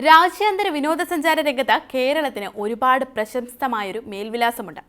രാജ്യാന്തര വിനോദസഞ്ചാര രംഗത്ത് കേരളത്തിന് ഒരുപാട് പ്രശസ്തമായൊരു മേൽവിലാസമുണ്ട്.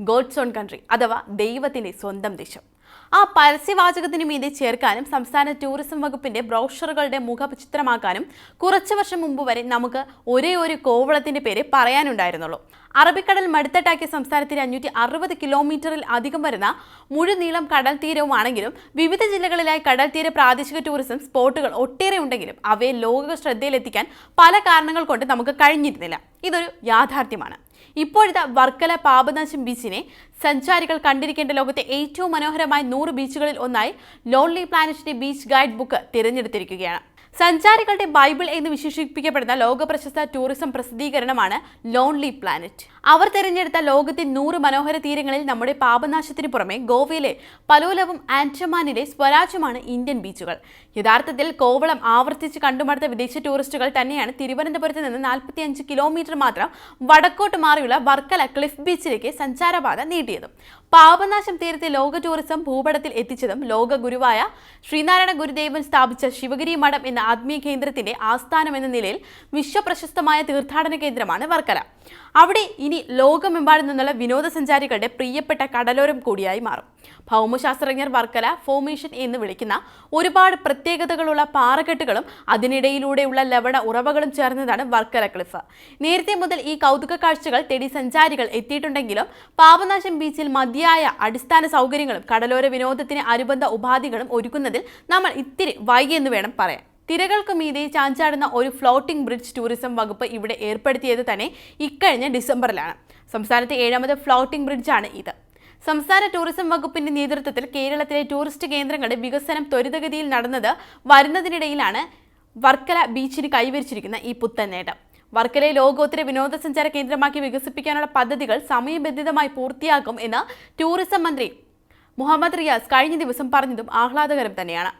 ഗോഡ്സ് ഓൺ കൺട്രി അഥവാ ദൈവത്തിന്റെ സ്വന്തം ദേശം. ആ പരസ്യവാചകത്തിന് മീതെ ചേർക്കാനും സംസ്ഥാന ടൂറിസം വകുപ്പിന്റെ ബ്രോഷറുകളുടെ മുഖചിത്രമാക്കാനും കുറച്ചു വർഷം മുമ്പ് വരെ നമുക്ക് ഒരേ ഒരു കോവളത്തിന്റെ പേര് പറയാനുണ്ടായിരുന്നുള്ളൂ. അറബിക്കടൽ മടുത്തട്ടാക്കിയ സംസ്ഥാനത്തിന് അഞ്ഞൂറ്റി അറുപത് കിലോമീറ്ററിൽ അധികം വരുന്ന മുഴുനീളം കടൽ തീരവുമാണെങ്കിലും വിവിധ ജില്ലകളിലായി കടൽ തീര പ്രാദേശിക ടൂറിസം സ്പോട്ടുകൾ ഒട്ടേറെ ഉണ്ടെങ്കിലും അവയെ ലോക ശ്രദ്ധയിലെത്തിക്കാൻ പല കാരണങ്ങൾ കൊണ്ട് നമുക്ക് കഴിഞ്ഞിരുന്നില്ല. ഇതൊരു യാഥാർത്ഥ്യമാണ്. ഇപ്പോഴത്തെ വർക്കല പാപനാശം ബീച്ചിനെ സഞ്ചാരികൾ കണ്ടിരിക്കേണ്ട ലോകത്തെ ഏറ്റവും മനോഹരമായ നൂറ് ബീച്ചുകളിൽ ഒന്നായി ലോൺലി പ്ലാനറ്റിന്റെ ബീച്ച് ഗൈഡ് ബുക്ക് തിരഞ്ഞെടുത്തിരിക്കുകയാണ്. സഞ്ചാരികളുടെ ബൈബിൾ എന്ന് വിശേഷിപ്പിക്കപ്പെടുന്ന ലോക പ്രശസ്ത ടൂറിസം പ്രസിദ്ധീകരണമാണ് ലോൺലി പ്ലാനറ്റ് അവർ തിരഞ്ഞെടുത്ത ലോകത്തെ നൂറ് മനോഹര തീരങ്ങളിൽ നമ്മുടെ പാപനാശത്തിന് പുറമെ ഗോവയിലെ പലോലവും ആൻഡമാനിലെ സ്വരാജ്യമാണ് ഇന്ത്യൻ ബീച്ചുകൾ. യഥാർത്ഥത്തിൽ കോവളം ആവർത്തിച്ച് കണ്ടുമടുത്ത വിദേശ ടൂറിസ്റ്റുകൾ തന്നെയാണ് തിരുവനന്തപുരത്ത് നിന്ന് നാൽപ്പത്തിയഞ്ച് കിലോമീറ്റർ മാത്രം വടക്കോട്ട് മാറിയുള്ള വർക്കല ക്ലിഫ് ബീച്ചിലേക്ക് സഞ്ചാരപാത നീട്ടിയതും. പാപനാശം തീരത്തെ ലോക ടൂറിസം ഭൂപടത്തിൽ എത്തിച്ചതും ലോക ഗുരുവായ ശ്രീനാരായണ ഗുരുദേവൻ സ്ഥാപിച്ച ശിവഗിരി മഠം എന്ന ആത്മീയ കേന്ദ്രത്തിന്റെ ആസ്ഥാനം എന്ന നിലയിൽ വിശ്വപ്രശസ്തമായ തീർത്ഥാടന കേന്ദ്രമാണ് വർക്കല. അവിടെ ഇനി ലോകമെമ്പാടും നിന്നുള്ള വിനോദസഞ്ചാരികളുടെ പ്രിയപ്പെട്ട കടലോരം കൂടിയായി മാറും. ഭൗമശാസ്ത്രജ്ഞർ വർക്കല ഫോമേഷൻ എന്ന് വിളിക്കുന്ന ഒരുപാട് പ്രത്യേകതകളുള്ള പാറക്കെട്ടുകളും അതിനിടയിലൂടെയുള്ള ലവണ ഉറവകളും ചേർന്നതാണ് വർക്കല ക്ലിഫ്. നേരത്തെ മുതൽ ഈ കൗതുക കാഴ്ചകൾ തേടി സഞ്ചാരികൾ എത്തിയിട്ടുണ്ടെങ്കിലും പാപനാശം ബീച്ചിൽ മതിയായ അടിസ്ഥാന സൗകര്യങ്ങളും കടലോര വിനോദത്തിന് അനുബന്ധ ഉപാധികളും ഒരുക്കുന്നതിൽ നമ്മൾ ഇത്തിരി വൈകിയെന്ന് വേണം പറയാൻ. തിരകൾക്ക് മീതെ ചാഞ്ചാടുന്ന ഒരു ഫ്ലോട്ടിംഗ് ബ്രിഡ്ജ് ടൂറിസം വകുപ്പ് ഇവിടെ ഏർപ്പെടുത്തിയത് തന്നെ ഇക്കഴിഞ്ഞ ഡിസംബറിലാണ്. സംസ്ഥാനത്തെ ഏഴാമത് ഫ്ലോട്ടിംഗ് ബ്രിഡ്ജാണ് ഇത്. സംസ്ഥാന ടൂറിസം വകുപ്പിന്റെ നേതൃത്വത്തിൽ കേരളത്തിലെ ടൂറിസ്റ്റ് കേന്ദ്രങ്ങളുടെ വികസനം ത്വരിതഗതിയിൽ നടന്നത് വരുന്നതിനിടയിലാണ് വർക്കല ബീച്ചിന് കൈവരിച്ചിരിക്കുന്ന ഈ പുത്തൻ നേട്ടം വർക്കലയെ ലോകോത്തര വിനോദസഞ്ചാര കേന്ദ്രമാക്കി വികസിപ്പിക്കാനുള്ള പദ്ധതികൾ സമയബന്ധിതമായി പൂർത്തിയാക്കും എന്ന് ടൂറിസം മന്ത്രി മുഹമ്മദ് റിയാസ് കഴിഞ്ഞ ദിവസം പറഞ്ഞതും ആഹ്ലാദകരം തന്നെയാണ്.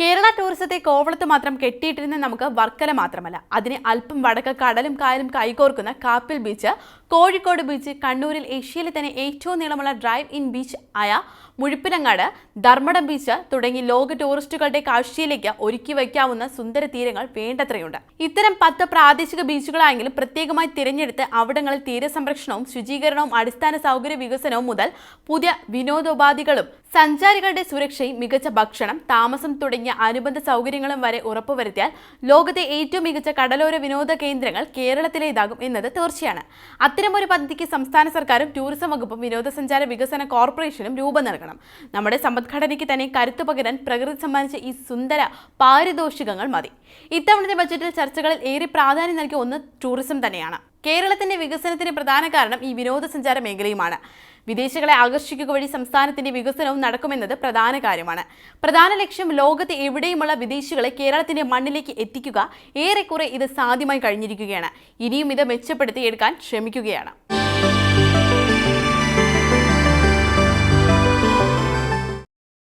കേരള ടൂറിസത്തെ കോവളത്ത് മാത്രം കെട്ടിയിട്ടിരുന്ന നമുക്ക് വർക്കല മാത്രമല്ല. അതിന് അല്പം വടക്ക് കടലും കായലും കൈകോർക്കുന്ന കാപ്പിൽ ബീച്ച് കോഴിക്കോട് ബീച്ച് കണ്ണൂരിൽ ഏഷ്യയിലെ തന്നെ ഏറ്റവും നീളമുള്ള ഡ്രൈവ് ഇൻ ബീച്ച് ആയ മുഴുപ്പിനങ്ങാട് ധർമ്മടം ബീച്ച് തുടങ്ങി ലോക ടൂറിസ്റ്റുകളുടെ കാഴ്ചയിലേക്ക് ഒരുക്കി വയ്ക്കാവുന്ന സുന്ദര തീരങ്ങൾ വേണ്ടത്രയുണ്ട്. ഇത്തരം പത്ത് പ്രാദേശിക ബീച്ചുകളായെങ്കിലും പ്രത്യേകമായി തിരഞ്ഞെടുത്ത് അവിടങ്ങളിൽ തീരസംരക്ഷണവും ശുചീകരണവും അടിസ്ഥാന സൗകര്യ വികസനവും മുതൽ പുതിയ വിനോദോപാധികളും സഞ്ചാരികളുടെ സുരക്ഷയും മികച്ച ഭക്ഷണം താമസം തുടങ്ങിയ അനുബന്ധ സൗകര്യങ്ങളും വരെ ഉറപ്പുവരുത്തിയാൽ ലോകത്തെ ഏറ്റവും മികച്ച കടലോര വിനോദ കേന്ദ്രങ്ങൾ കേരളത്തിലേതാകും എന്നത് തീർച്ചയാണ്. അത്തരമൊരു പദ്ധതിക്ക് സംസ്ഥാന സർക്കാരും ടൂറിസം വകുപ്പും വിനോദസഞ്ചാര വികസന കോർപ്പറേഷനും രൂപം നൽകണം. നമ്മുടെ സമ്പദ്ഘടനയ്ക്ക് തന്നെ കരുത്തു പകരാൻ പ്രകൃതി സമ്മാനിച്ച ഈ സുന്ദര പാരിതോഷികങ്ങൾ മതി. ഇത്തവണത്തെ ബജറ്റിൽ ചർച്ചകളിൽ ഏറെ പ്രാധാന്യം നൽകിയ ഒന്ന് ടൂറിസം തന്നെയാണ്. കേരളത്തിന്റെ വികസനത്തിന് പ്രധാന കാരണം ഈ വിനോദസഞ്ചാര മേഖലയുമാണ്. വിദേശികളെ ആകർഷിക്കുക വഴി സംസ്ഥാനത്തിന്റെ വികസനവും നടക്കുമെന്നത് പ്രധാന കാര്യമാണ്. പ്രധാന ലക്ഷ്യം ലോകത്തെ എവിടെയുമുള്ള വിദേശികളെ കേരളത്തിന്റെ മണ്ണിലേക്ക് എത്തിക്കുക. ഏറെക്കുറെ ഇത് സാധ്യമായി കഴിഞ്ഞിരിക്കുകയാണ്. ഇനിയും ഇത് മെച്ചപ്പെടുത്തിയെടുക്കാൻ ശ്രമിക്കുകയാണ്.